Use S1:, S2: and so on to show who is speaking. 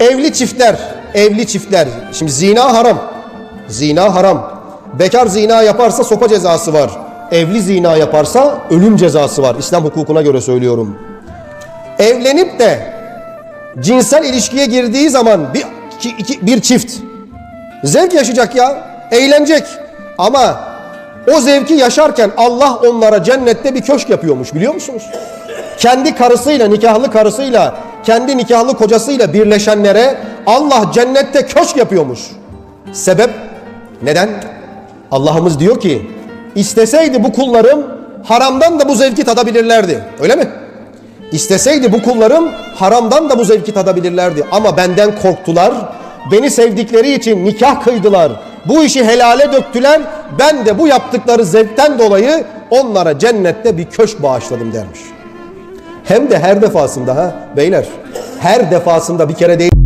S1: Evli çiftler, evli çiftler. Şimdi zina haram. Zina haram. Bekar zina yaparsa sopa cezası var. Evli zina yaparsa ölüm cezası var. İslam hukukuna göre söylüyorum. Evlenip de cinsel ilişkiye girdiği zaman bir, iki- iki- bir çift zevk yaşayacak ya, eğlenecek. Ama o zevki yaşarken Allah onlara cennette bir köşk yapıyormuş biliyor musunuz? Kendi karısıyla, nikahlı karısıyla, kendi nikahlı kocasıyla birleşenlere Allah cennette köşk yapıyormuş. Sebep neden? Allah'ımız diyor ki isteseydi bu kullarım haramdan da bu zevki tadabilirlerdi. Öyle mi? İsteseydi bu kullarım haramdan da bu zevki tadabilirlerdi. Ama benden korktular. Beni sevdikleri için nikah kıydılar. Bu işi helale döktüler. Ben de bu yaptıkları zevkten dolayı onlara cennette bir köşk bağışladım dermiş. Hem de her defasında ha beyler. Her defasında bir kere değil.